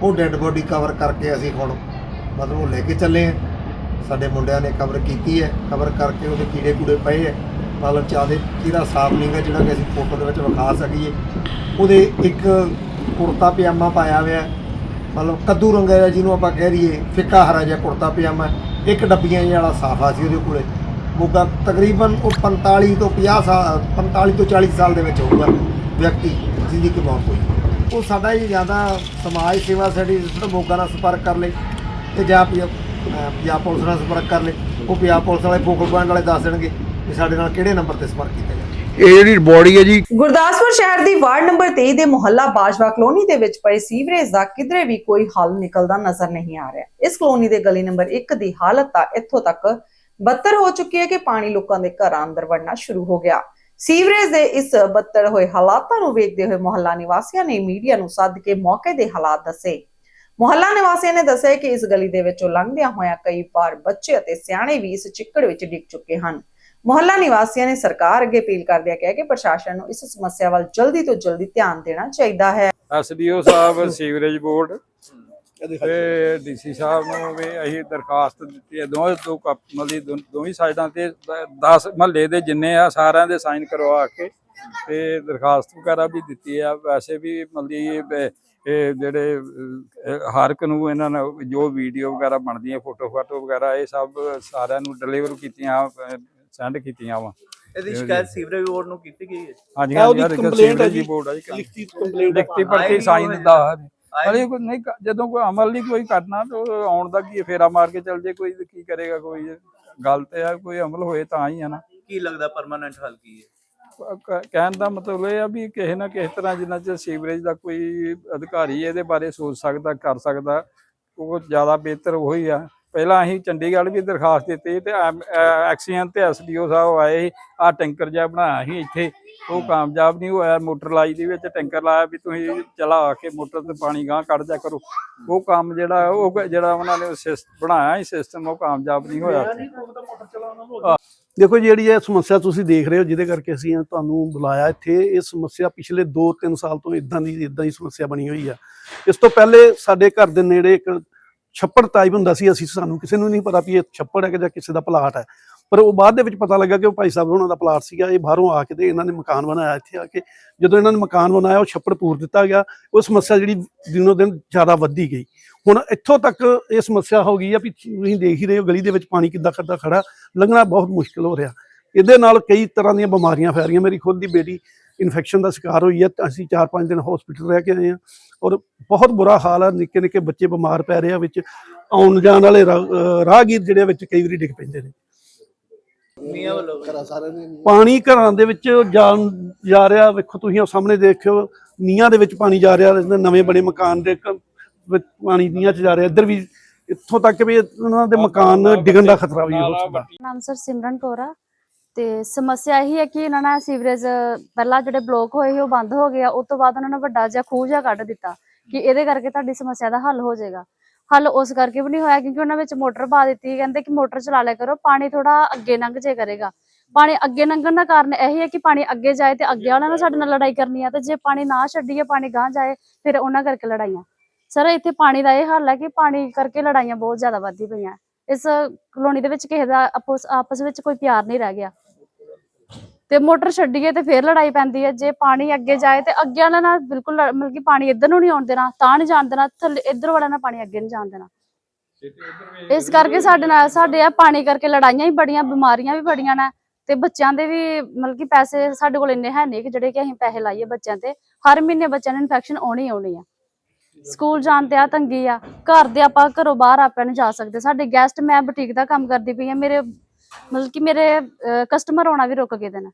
ਉਹ ਡੈੱਡ ਬੋਡੀ ਕਵਰ ਕਰਕੇ ਅਸੀਂ ਹੁਣ ਮਤਲਬ ਉਹ ਲੈ ਕੇ ਚੱਲੇ ਹਾਂ। ਸਾਡੇ ਮੁੰਡਿਆਂ ਨੇ ਕਵਰ ਕੀਤੀ ਹੈ। ਕਵਰ ਕਰਕੇ ਉਹਦੇ ਕੀੜੇ ਕੂੜੇ ਪਏ ਹੈ। ਮਤਲਬ ਚਾਹਦੇ ਚਿਹਰਾ ਸਾਫ਼ ਨਹੀਂ ਗਾ ਜਿਹੜਾ ਕਿ ਅਸੀਂ ਫੋਟੋ ਦੇ ਵਿੱਚ ਵਿਖਾ ਸਕੀਏ। ਉਹਦੇ ਇੱਕ ਕੁੜਤਾ ਪਜਾਮਾ ਪਾਇਆ ਹੋਇਆ ਮਤਲਬ ਕੱਦੂ ਰੰਗ ਦਾ ਜਿਹਨੂੰ ਆਪਾਂ ਕਹਿ ਦਈਏ, ਫਿੱਕਾ ਹਰਾ ਜਿਹਾ ਕੁੜਤਾ ਪਜਾਮਾ, ਇੱਕ ਡੱਬੀਆਂ ਜਿਹਾ ਵਾਲਾ ਸਾਫਾ ਸੀ ਉਹਦੇ ਕੋਲੇ। ਮੋਗਾ ਤਕਰੀਬਨ ਉਹ 45 ਤੋਂ 50 ਸਾਲ 45 ਤੋਂ 40 ਸਾਲ ਦੇ ਵਿੱਚ ਹੋਊਗਾ ਵਿਅਕਤੀ ਜਿਹਦੀ ਕਿ ਮੌਤ ਹੋਈ। ਉਹ ਸਾਡਾ ਹੀ ਜ਼ਿਆਦਾ ਸਮਾਜ ਸੇਵਾ ਸਾਡੀ ਜਿਹੜਾ ਮੋਗਾ ਨਾਲ ਸੰਪਰਕ ਕਰ ਲੇ ਤੇ ਜਾਂ ਪੰਜਾਬ ਪੁਲਿਸ ਨਾਲ ਸੰਪਰਕ ਕਰ ਲੇ। ਉਹ ਪੰਜਾਬ ਪੁਲਿਸ ਵਾਲੇ ਫੋਕਲ ਪੁਆਇੰਟ ਵਾਲੇ ਦੱਸ ਦੇਣਗੇ ਕਿ ਸਾਡੇ ਨਾਲ ਕਿਹੜੇ ਨੰਬਰ ਤੇ ਸੰਪਰਕ ਕੀਤਾ ਜਾਵੇ। ਇਹ ਜਿਹੜੀ ਬੋਡੀ ਹੈ ਜੀ, ਗੁਰਦਾਸਪੁਰ ਸ਼ਹਿਰ ਦੀ ਵਾਰਡ ਨੰਬਰ 23 ਦੇ ਮੁਹੱਲਾ ਬਾਜਵਾ ਕਲੋਨੀ ਦੇ ਵਿੱਚ ਪਏ ਸੀਵਰੇਜ ਦਾ ਕਿਧਰੇ ਵੀ ਕੋਈ ਹੱਲ ਨਿਕਲਦਾ ਨਜ਼ਰ ਨਹੀਂ ਆ ਰਿਹਾ। ਇਸ ਕਲੋਨੀ ਦੇ ਗਲੀ ਨੰਬਰ 1 ਦੀ ਹਾਲਤ ਤਾਂ ਇੱਥੋਂ ਤੱਕ ਬੱਤਰ ਹੋ ਚੁੱਕੀ ਹੈ ਕਿ ਪਾਣੀ ਲੋਕਾਂ ਦੇ ਘਰਾਂ ਅੰਦਰ ਵੜਨਾ ਸ਼ੁਰੂ ਹੋ ਗਿਆ। ਸੀਵਰੇਜ ਦੇ ਇਸ ਬੱਤਰ ਹੋਏ ਹਾਲਾਤਾਂ ਨੂੰ ਵੇਖਦੇ ਹੋਏ ਮੁਹੱਲਾ ਨਿਵਾਸੀਆਂ ਨੇ ਮੀਡੀਆ ਨੂੰ ਸੱਦ ਕੇ ਮੌਕੇ ਦੇ ਹਾਲਾਤ ਦੱਸੇ। ਮੁਹੱਲਾ ਨਿਵਾਸੀਆਂ ਨੇ ਦੱਸਿਆ ਕਿ ਇਸ ਗਲੀ ਦੇ ਵਿੱਚੋਂ ਲੰਘਦਿਆਂ ਹੋਇਆਂ ਕਈ ਵਾਰ ਬੱਚੇ ਅਤੇ ਸਿਆਣੇ ਵੀ ਇਸ ਚਿੱਕੜ ਵਿੱਚ ਡਿੱਗ ਚੁੱਕੇ ਹਨ। ਮੁਹੱਲਾ ਨਿਵਾਸੀਆਂ ਨੇ ਸਰਕਾਰ ਅੱਗੇ ਅਪੀਲ ਕਰਦਿਆਂ ਕਿਹਾ ਕਿ ਪ੍ਰਸ਼ਾਸਨ ਨੂੰ ਇਸ ਸਮੱਸਿਆ ਵੱਲ ਜਲਦੀ ਤੋਂ ਜਲਦੀ ਧਿਆਨ ਦੇਣਾ ਚਾਹੀਦਾ ਹੈ। ਐਸਡੀਓ ਸਾਹਿਬ ਸੀਵਰੇਜ ਬੋਰਡ ਤੇ ਡੀਸੀ ਸਾਹਿਬ ਨੂੰ ਵੀ ਅਸੀਂ ਦਰਖਾਸਤ ਦਿੱਤੀ ਹੈ। ਦੋਵੇਂ ਦੋ ਦੋ- ਦੋਵੇਂ ਸਾਈਡਾਂ ਤੇ 10 ਮਹੱਲੇ ਦੇ ਜਿੰਨੇ ਆ ਸਾਰਿਆਂ ਦੇ ਸਾਈਨ ਕਰਵਾ ਕੇ ਤੇ ਦਰਖਾਸਤ ਵਗੈਰਾ ਵੀ ਦਿੱਤੀ ਆ। ਵੈਸੇ ਵੀ ਮਤਲਬ ਇਹ ਜਿਹੜੇ ਹਰ ਇੱਕ ਨੂੰ ਇਹਨਾਂ ਨਾਲ ਜੋ ਵੀਡੀਓ ਵਗੈਰਾ ਬਣਦੀਆਂ ਫੋਟੋ ਫਾਟੋ ਵਗੈਰਾ ਇਹ ਸਭ ਸਾਰਿਆਂ ਨੂੰ ਡਿਲੀਵਰ ਕੀਤੀਆਂ ਸੈਂਡ ਕੀਤੀਆਂ ਵਾ। ਇਹਦੀ ਸ਼ਿਕਾਇਤ ਸੀਵਰੇਜ ਬੋਰਡ ਨੂੰ ਕੀਤੀ ਗਈ ਹੈ? ਹਾਂਜੀ ਇਹ ਉਹਦੀ ਹਾਂਜੀ complaint ਹੈ ਜੀ। ਬੋਰਡ ਆ ਜੀ ਲਿਖਤੀ ਕੰਪਲੇਂਟ ਲਿਖਤੀ ਨੀ ਸਾਈਨ ਆਏ ਅਰੇ ਕੋਈ ਨਹੀਂ ਜਦੋਂ ਕੋਈ ਅਮਲ ਨਹੀਂ ਕੋਈ ਕਰਨਾ ਤਾਂ ਆਉਣ ਦਾ ਕੀ ਫੇਰਾ ਮਾਰ ਕੇ ਚੱਲ ਜੇ ਕੋਈ ਕੀ ਕਰੇਗਾ ਕੋਈ? ਗੱਲ ਤੇ ਆ ਕੋਈ ਅਮਲ ਹੋਏ ਤਾਂ ਹੀ ਆ ਨਾ। ਕੀ ਲੱਗਦਾ ਪਰਮਾਨੈਂਟ ਹੱਲ ਕੀ ਹੈ? ਕਹਿਣ ਦਾ ਮਤਲਬ ਇਹ ਆ ਵੀ ਕਿਸੇ ਨਾ ਕਿਸੇ ਤਰ੍ਹਾਂ ਜਿੰਨਾ ਚਿਰ ਸੀਵਰੇਜ ਦਾ ਕੋਈ ਅਧਿਕਾਰੀ ਇਹਦੇ ਬਾਰੇ ਸੋਚ ਸਕਦਾ ਕਰ ਸਕਦਾ ਉਹ ਜ਼ਿਆਦਾ ਬਿਹਤਰ ਉਹੀ ਆ। ਪਹਿਲਾਂ ਅਸੀਂ ਚੰਡੀਗੜ੍ਹ ਵੀ ਦਰਖਾਸਤ ਦਿੱਤੀ ਤੇ ਐਕਸੀਅਨ ਤੇ ਐਸਡੀਓ ਸਾਹਿਬ ਆਏ ਆ ਟੈਂਕਰ ਜਿਹਾ ਬਣਾਇਆ ਸੀ ਇੱਥੇ, ਉਹ ਕਾਮਯਾਬ ਨਹੀਂ ਹੋਇਆ, ਮੋਟਰ ਲਾਈ ਦੇ ਵਿੱਚ ਟੈਂਕਰ ਲਾਇਆ ਵੀ ਤੁਸੀਂ ਚਲਾ ਕੇ ਮੋਟਰ ਤੇ ਪਾਣੀ ਗਾਂ ਕੱਢ ਜਾ ਕਰੋ। ਉਹ ਕੰਮ ਜਿਹੜਾ, ਉਹ ਜਿਹੜਾ ਉਹਨਾਂ ਨੇ ਸਿਸ- ਬਣਾਇਆ ਸੀ ਸਿਸਟਮ, ਉਹ ਕਾਮਯਾਬ ਨਹੀਂ ਹੋਇਆ। ਦੇਖੋ ਜਿਹੜੀ ਇਹ ਸਮੱਸਿਆ ਤੁਸੀਂ ਦੇਖ ਰਹੇ ਹੋ, ਜਿਹਦੇ ਕਰਕੇ ਅਸੀਂ ਤੁਹਾਨੂੰ ਬੁਲਾਇਆ ਇੱਥੇ, ਇਹ ਸਮੱਸਿਆ ਪਿਛਲੇ 2-3 ਸਾਲ ਤੋਂ ਇਦਾਂ ਦੀ ਇਦਾਂ ਦੀ ਸਮੱਸਿਆ ਬਣੀ ਹੋਈ ਆ। ਇਸ ਤੋਂ ਪਹਿਲੇ ਸਾਡੇ ਘਰ ਦੇ ਨੇੜੇ ਇੱਕ ਛੱਪੜ ਟਾਈਪ ਹੁੰਦਾ ਸੀ ਅਸੀਂ ਸਾਨੂੰ ਕਿਸੇ ਨੂੰ ਨਹੀਂ ਪਤਾ ਵੀ ਇਹ ਛੱਪੜ ਹੈ ਕਿ ਜਾਂ ਕਿਸੇ ਦਾ ਪਲਾਟ ਹੈ। ਪਰ ਉਹ ਬਾਅਦ ਦੇ ਵਿੱਚ ਪਤਾ ਲੱਗਾ ਕਿ ਉਹ ਭਾਈ ਸਾਹਿਬ ਉਹਨਾਂ ਦਾ ਪਲਾਟ ਸੀਗਾ, ਇਹ ਬਾਹਰੋਂ ਆ ਕੇ ਤੇ ਇਹਨਾਂ ਨੇ ਮਕਾਨ ਬਣਾਇਆ ਇੱਥੇ ਆ ਕੇ। ਜਦੋਂ ਇਹਨਾਂ ਨੇ ਮਕਾਨ ਬਣਾਇਆ, ਉਹ ਛੱਪੜ ਪੂਰ ਦਿੱਤਾ ਗਿਆ। ਉਹ ਸਮੱਸਿਆ ਜਿਹੜੀ ਦਿਨੋ ਦਿਨ ਜ਼ਿਆਦਾ ਵੱਧਦੀ ਗਈ। ਹੁਣ ਇੱਥੋਂ ਤੱਕ ਇਹ ਸਮੱਸਿਆ ਹੋ ਗਈ ਆ ਵੀ ਤੁਸੀਂ ਦੇਖ ਹੀ ਰਹੇ ਹੋ, ਗਲੀ ਦੇ ਵਿੱਚ ਪਾਣੀ ਕਿੱਦਾਂ ਖੜਦਾ ਖੜਾ ਲੰਘਣਾ ਬਹੁਤ ਮੁਸ਼ਕਲ ਹੋ ਰਿਹਾ। ਇਹਦੇ ਨਾਲ ਕਈ ਤਰ੍ਹਾਂ ਦੀਆਂ ਬਿਮਾਰੀਆਂ ਫੈਲ ਰਹੀਆਂ। ਮੇਰੀ ਖੁਦ ਦੀ ਬੇਟੀ ਇਨਫੈਕਸ਼ਨ ਦਾ ਸ਼ਿਕਾਰ ਹੋਈ ਹੈ ਅਸੀਂ 4-5 ਦਿਨ ਹਸਪੀਟਲ ਰਹਿ ਕੇ ਆਏ ਹਾਂ ਔਰ ਬਹੁਤ ਬੁਰਾ ਹਾਲ ਹੈ ਨਿੱਕੇ ਨਿੱਕੇ ਬੱਚੇ ਬਿਮਾਰ ਪੈ ਰਹੇ ਆ ਵਿੱਚ ਆਉਣ ਜਾਣ ਵਾਲੇ ਰਾਹਗੀਰ ਜਿਹੜੇ ਵਿੱਚ ਕਈ ਵਾਰੀ ਡਿੱਗ ਪੈਂਦੇ ਨੇ। ਪਾਣੀ ਘਰਾਂ ਦੇ ਵਿੱਚ ਜਾਣ ਜਾ ਰਿਹਾ ਵੇਖੋ ਤੁਸੀਂ ਉਹ ਸਾਹਮਣੇ ਦੇਖਿਓ ਨੀਹਾਂ ਦੇ ਵਿੱਚ ਪਾਣੀ ਜਾ ਰਿਹਾ ਨਵੇਂ ਬਣੇ ਮਕਾਨ ਦੇ ਵਿੱਚ ਪਾਣੀ ਨੀਹਾਂ 'ਚ ਜਾ ਰਿਹਾ ਇੱਧਰ ਵੀ ਇੱਥੋਂ ਤੱਕ ਵੀ ਉਹਨਾਂ ਦੇ ਮਕਾਨ ਡਿੱਗਣ ਦਾ ਖਤਰਾ ਵੀ ਹੋ। ਸਕਦਾ ਨਾਮ ਸਰ ਸਿਮਰਨ ਕੌਰ ਆ। ਤੇ ਸਮੱਸਿਆ ਇਹੀ ਹੈ ਕਿ ਇਹਨਾਂ ਨੇ ਸੀਵਰੇਜ, ਪਹਿਲਾਂ ਜਿਹੜੇ ਬਲੋਕ ਹੋਏ ਸੀ ਉਹ ਬੰਦ ਹੋ ਗਿਆ ਉਸ ਤੋਂ ਬਾਅਦ ਉਹਨਾਂ ਨੇ ਵੱਡਾ ਜਿਹਾ ਖੂਹ ਜਿਹਾ ਕੱਢ ਦਿੱਤਾ ਕਿ ਇਹਦੇ ਕਰਕੇ ਤੁਹਾਡੀ ਸਮੱਸਿਆ ਦਾ ਹੱਲ ਹੋ ਜਾਏਗਾ। ਹੱਲ ਉਸ ਕਰਕੇ ਵੀ ਨਹੀਂ ਹੋਇਆ ਕਿਉਂਕਿ ਉਹਨਾਂ ਵਿੱਚ ਮੋਟਰ ਪਾ ਦਿੱਤੀ, ਕਹਿੰਦੇ ਕਿ ਮੋਟਰ ਚਲਾ ਲਿਆ ਕਰੋ, ਪਾਣੀ ਥੋੜਾ ਅੱਗੇ ਲੰਘ ਜੇ ਕਰੇਗਾ। ਪਾਣੀ ਅੱਗੇ ਲੰਘਣ ਦਾ ਕਾਰਨ ਇਹ ਹੈ ਕਿ ਪਾਣੀ ਅੱਗੇ ਜਾਏ ਤੇ ਅੱਗੇ ਵਾਲਿਆਂ ਨਾਲ ਸਾਡੇ ਨਾਲ ਲੜਾਈ ਕਰਨੀ ਆ ਤੇ ਜੇ ਪਾਣੀ ਨਾ ਛੱਡੀਏ, ਪਾਣੀ ਗਾਂ ਜਾਏ, ਫਿਰ ਉਹਨਾਂ ਕਰਕੇ ਲੜਾਈਆਂ। ਸਰ, ਇੱਥੇ ਪਾਣੀ ਦਾ ਇਹ ਹੱਲ ਹੈ ਕਿ ਪਾਣੀ ਕਰਕੇ ਲੜਾਈਆਂ ਬਹੁਤ ਜ਼ਿਆਦਾ ਵੱਧਦੀ ਪਈਆਂ। ਇਸ ਕਲੋਨੀ ਦੇ ਵਿੱਚ ਕਿਸੇ ਦਾ ਆਪਸ ਆਪਸ ਵਿੱਚ ਕੋਈ ਪਿਆਰ ਨਹੀਂ ਰਹਿ ਗਿਆ। ਤੇ ਮੋਟਰ ਛੱਡੀਏ ਤੇ ਫੇਰ ਲੜਾਈ ਪੈਂਦੀ ਹੈ। ਜੇ ਪਾਣੀ ਅੱਗੇ ਜਾਏ ਤੇ ਅੱਗੇ ਵਾਲਾ ਨਾਲ ਬਿਲਕੁਲ ਲੜ- ਮਤਲਬ ਕਿ ਪਾਣੀ ਇੱਧਰ ਨੂੰ ਨਹੀਂ ਆਉਣ ਦੇਣਾ, ਤਾਂ ਨਹੀਂ ਜਾਣ ਦੇਣਾ, ਥੱਲੇ ਇੱਧਰ ਵਾਲਾ ਨਾਲ ਪਾਣੀ ਅੱਗੇ ਨਹੀਂ ਜਾਣ ਦੇਣਾ। ਇਸ ਕਰਕੇ ਸਾਡੇ ਨਾਲ, ਸਾਡੇ ਆ ਪਾਣੀ ਕਰਕੇ ਲੜਾਈਆਂ ਵੀ ਬੜੀਆਂ, ਬਿਮਾਰੀਆਂ ਵੀ ਬੜੀਆਂ ਨੇ ਤੇ ਬੱਚਿਆਂ ਦੇ ਵੀ ਮਤਲਬ ਕਿ ਪੈਸੇ ਸਾਡੇ ਕੋਲ ਇੰਨੇ ਹੈ ਨਹੀਂ ਕਿ ਜਿਹੜੇ ਕਿ ਅਸੀਂ ਪੈਸੇ ਲਾਈਏ ਬੱਚਿਆਂ ਤੇ। ਹਰ ਮਹੀਨੇ ਬੱਚਿਆਂ ਨੂੰ ਇਨਫੈਕਸ਼ਨ ਆਉਣੀ ਹੀ ਆਉਣੀ ਆ। ਸਕੂਲ ਜਾਣ ਤੇ ਆ ਤੰਗੀ ਆ। ਘਰ ਦੇ ਆਪਾਂ ਘਰੋਂ ਬਾਹਰ ਆਪਾਂ ਨਹੀਂ ਜਾ ਸਕਦੇ। ਸਾਡੇ ਗੈਸਟ ਮੈਂ ਬੁਟੀਕ ਦਾ ਕੰਮ ਕਰਦੀ ਪਈ ਆ ਮੇਰੇ ਮਤਲਬ ਕਿ ਮੇਰੇ ਕਸਟਮਰ ਆਉਣਾ ਵੀ ਰੁਕ ਗਏ ਦੇ ਨੇ।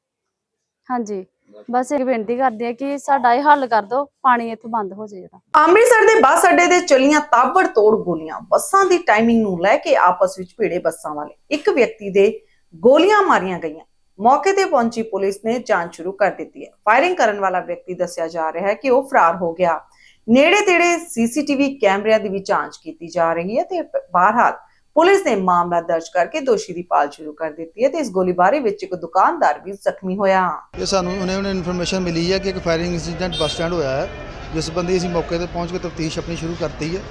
ਹਾਂਜੀ। ਬਸ ਇਹ ਬੇਨਤੀ ਕਰਦੇ ਆ ਕਿ ਸਾਡਾ ਇਹ ਹੱਲ ਕਰ ਦਿਓ, ਪਾਣੀ ਇੱਥੋਂ ਬੰਦ ਹੋ ਜਾਏ ਜਿਹੜਾ ਅੰਮ੍ਰਿਤਸਰ ਦੇ ਬੱਸ ਅੱਡੇ ਤੇ ਚੱਲੀਆਂ ਤਾਬੜਤੋੜ ਗੋਲੀਆਂ। ਬੱਸਾਂ ਦੀ ਟਾਈਮਿੰਗ ਨੂੰ ਲੈ ਕੇ ਆਪਸ ਵਿੱਚ ਭਿੜੇ ਬੱਸਾਂ ਵਾਲੇ। ਇੱਕ ਵਿਅਕਤੀ ਦੇ ਗੋਲੀਆਂ ਮਾਰੀਆਂ ਗਈਆਂ। ਮੌਕੇ ਤੇ ਪਹੁੰਚੀ ਪੁਲਿਸ ਨੇ ਜਾਂਚ ਸ਼ੁਰੂ ਕਰ ਦਿੱਤੀ ਹੈ। ਫਾਇਰਿੰਗ ਕਰਨ ਵਾਲਾ ਵਿਅਕਤੀ ਦੱਸਿਆ ਜਾ ਰਿਹਾ ਹੈ ਕਿ ਉਹ ਫਰਾਰ ਹੋ ਗਿਆ। ਨੇੜੇ ਤੇੜੇ ਸੀਸੀਟੀਵੀ ਕੈਮਰਿਆਂ ਦੀ ਵੀ ਜਾਂਚ ਕੀਤੀ ਜਾ ਰਹੀ ਹੈ ਤੇ ਬਹਰਹਾਲ ਪੁਲਿਸ ਨੇ ਮਾਮਲਾ ਦਰਜ ਕਰਕੇ ਦੋਸ਼ੀ ਦੀ ਭਾਲ ਸ਼ੁਰੂ ਕਰ ਦਿੱਤੀ ਹੈ ਤੇ ਇਸ ਗੋਲੀਬਾਰੀ ਵਿੱਚ ਇੱਕ ਦੁਕਾਨਦਾਰ ਵੀ ਜ਼ਖਮੀ ਹੋਇਆ। ਇਹ ਸਾਨੂੰ ਉਹਨੇ ਉਹਨੇ ਇਨਫੋਰਮੇਸ਼ਨ ਮਿਲੀ ਹੈ ਕਿ ਇੱਕ ਫਾਇਰਿੰਗ ਇਨਸੀਡੈਂਟ ਬੱਸ ਸਟੈਂਡ ਹੋਇਆ ਹੈ ਜਿਸ ਸੰਬੰਧੀ ਅਸੀਂ ਮੌਕੇ ਤੇ ਪਹੁੰਚ ਕੇ ਤਫਤੀਸ਼ ਆਪਣੀ ਸ਼ੁਰੂ ਕਰਤੀ ਹੈ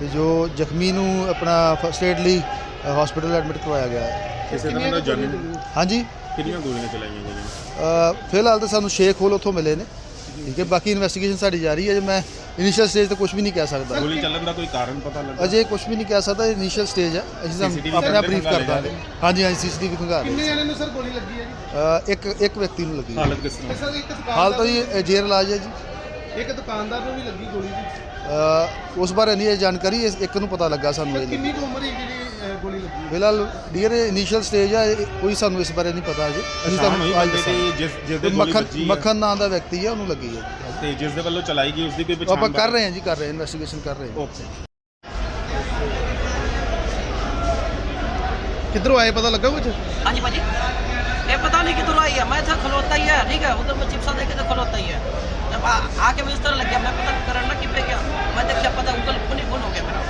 ਤੇ ਜੋ ਜ਼ਖਮੀ ਨੂੰ ਆਪਣਾ ਫਸਟ ਏਡ ਲਈ ਹਸਪੀਟਲ ਐਡਮਿਟ ਕਰਵਾਇਆ ਗਿਆ ਹੈ। ਕਿਸੇ ਤਰ੍ਹਾਂ ਦਾ ਜਾਨੀ ਹਾਂਜੀ। ਕਿੰਨੀਆਂ ਗੋਲੀਆਂ ਚਲਾਈਆਂ ਗਈਆਂ? ਅ, ਫਿਲਹਾਲ ਤਾਂ ਸਾਨੂੰ ਸ਼ੇਖ ਹੋਲ ਉੱਥੋਂ ਮਿਲੇ ਨੇ। ਠੀਕ ਹੈ ਬਾਕੀ ਇਨਵੈਸਟੀਗੇਸ਼ਨ ਸਾਡੀ ਜਾਰੀ ਹੈ ਜੇ ਮੈਂ ਇਨੀਸ਼ੀਅਲ ਸਟੇਜ ਤੇ ਕੁਝ ਵੀ ਨਹੀਂ ਕਹਿ ਸਕਦਾ। ਗੋਲੀ ਚੱਲਣ ਦਾ ਕੋਈ ਕਾਰਨ ਪਤਾ ਲੱਗਾ? ਅਜੇ ਕੁਝ ਵੀ ਨਹੀਂ ਕਹਿ ਸਕਦਾ ਇਨੀਸ਼ੀਅਲ ਸਟੇਜ ਹੈ। ਅਸੀਂ ਆਪਣਾ ਬਰੀਫ ਕਰ ਦਾਂਗੇ। ਹਾਂਜੀ ਹਾਂਜੀ ਸੀਸੀਟੀਵੀ ਖੰਗਾ ਰਹੇ ਕਿੰਨੇ ਜਣੇ ਨੂੰ ਸਰ ਗੋਲੀ ਲੱਗੀ ਹੈ ਜੀ? ਇੱਕ ਇੱਕ ਵਿਅਕਤੀ ਨੂੰ ਲੱਗੀ ਹੈ। ਹਾਲਤ ਕਿਸ ਤਰ੍ਹਾਂ? ਹਾਲ ਤਾਂ ਜੀ ਜੇਰ ਇਲਾਜ ਹੈ ਜੀ। ਇੱਕ ਦੁਕਾਨਦਾਰ ਨੂੰ ਵੀ ਲੱਗੀ ਗੋਲੀ ਜੀ। ਉਸ ਬਾਰੇ ਨਹੀਂ ਇਹ ਜਾਣਕਾਰੀ ਇੱਕ ਨੂੰ ਪਤਾ ਲੱਗਾ ਸਾਨੂੰ ਕਿੰਨੀ ਉਮਰ ਹੈ ਜਿਹੜੀ ਫਿਲਹਾਲ ਡੀਅਰ ਇਨੀਸ਼ੀਅਲ ਸਟੇਜ ਹੈ ਇਹ- ਕੋਈ ਸਾਨੂੰ ਇਸ ਬਾਰੇ ਨਹੀਂ ਪਤਾ ਅਜੇ ਅਸੀਂ ਪਛਾਣ ਹੋਈ ਤੁਹਾਨੂੰ ਅੱਜ ਬੰਦੇ ਦੀ ਦੱਸਾਂਗੇ ਜਿਸ ਜਿਸ ਦੇ ਤੇ ਗੋਲੀ ਮੱਖਣ ਵੱਜੀ ਹੈ ਮੱਖਣ ਨਾਂ ਦਾ ਵਿਅਕਤੀ ਹੈ ਉਹਨੂੰ ਲੱਗੀ ਹੈ ਤੇ ਜਿਸ ਦੇ ਵੱਲੋਂ ਚਲਾਈ ਗਈ ਉਸ ਦੀ ਕੋਈ ਪਛਾਣ ਆਪਾਂ ਕਰ ਰਹੇ ਹਾਂ ਜੀ ਕਰ ਰਹੇ ਹਾਂ ਇਨਵੈਸਟੀਗੇਸ਼ਨ ਕਰ ਰਹੇ ਹਾਂ ਓਕੇ ਕਿੱਧਰੋਂ ਆਏ ਪਤਾ ਲੱਗਾ ਕੁਝ हाँ जी भाजी ये पता नहीं किधर आई है मैं था खलोता ही है ठीक है उधर मैं चिप्सा देखे तो खलोता ही है जब आ, आके मुझे इस तरह लग गया मैं पता करना कि पे गया मैं देखा पता गूगल फोन ही फोन हो गया मेरा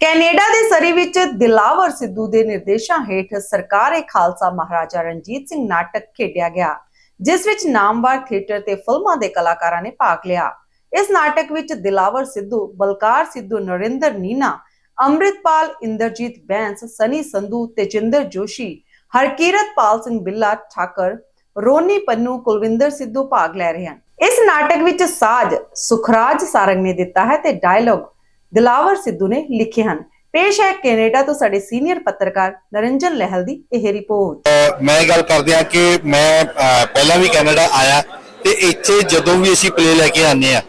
ਕੈਨੇਡਾ ਦੇ ਸਰੀ ਵਿੱਚ ਦਿਲਾਵਰ ਸਿੱਧੂ ਦੇ ਨਿਰਦੇਸ਼ਾਂ ਹੇਠ ਸਰਕਾਰੇ ਖਾਲਸਾ ਮਹਾਰਾਜਾ ਰਣਜੀਤ ਸਿੰਘ ਨਾਟਕ ਖੇਡਿਆ ਗਿਆ, ਜਿਸ ਵਿੱਚ ਨਾਮਵਰ ਥੀਏਟਰ ਤੇ ਫਿਲਮਾਂ ਦੇ ਕਲਾਕਾਰਾਂ ਨੇ ਭਾਗ ਲਿਆ। ਇਸ ਨਾਟਕ ਵਿੱਚ ਦਿਲਾਵਰ ਸਿੱਧੂ, ਬਲਕਾਰ ਸਿੱਧੂ, ਨਰਿੰਦਰ ਨੀਨਾ, ਅੰਮ੍ਰਿਤਪਾਲ, ਇੰਦਰਜੀਤ ਬੈਂਸ, ਸਨੀ ਸੰਧੂ, ਤੇਜਿੰਦਰ ਜੋਸ਼ੀ, ਹਰਕੀਰਤ ਪਾਲ ਸਿੰਘ ਬਿੱਲਾ ਠਾਕਰ, ਰੋਨੀ ਪੰਨੂ, ਕੁਲਵਿੰਦਰ ਸਿੱਧੂ ਭਾਗ ਲੈ ਰਹੇ ਹਨ। ਇਸ ਨਾਟਕ ਵਿੱਚ ਸਾਜ ਸੁਖਰਾਜ ਸਾਰੰਗ ਨੇ ਦਿੱਤਾ ਹੈ ਤੇ ਡਾਇਲੋਗ ਦਿਲਾਵਰ ਸਿੱਧੂ ਨੇ ਲਿਖੇ ਹਨ। ਪੇਸ਼ ਹੈ ਕੈਨੇਡਾ ਤੋਂ ਸਾਡੇ ਸੀਨੀਅਰ ਪੱਤਰਕਾਰ ਨਰਿੰਜਨ ਲਹਿਲ ਦੀ ਇਹ ਰਿਪੋਰਟ। ਮੈਂ ਗੱਲ ਕਰਦੇ ਆ ਕਿ ਮੈਂ ਪਹਿਲਾਂ ਵੀ ਕੈਨੇਡਾ ਆਇਆ ਤੇ ਇੱਥੇ ਜਦੋਂ ਵੀ ਅਸੀਂ ਪਲੇ ਲੈ ਕੇ ਆਨੇ ਆ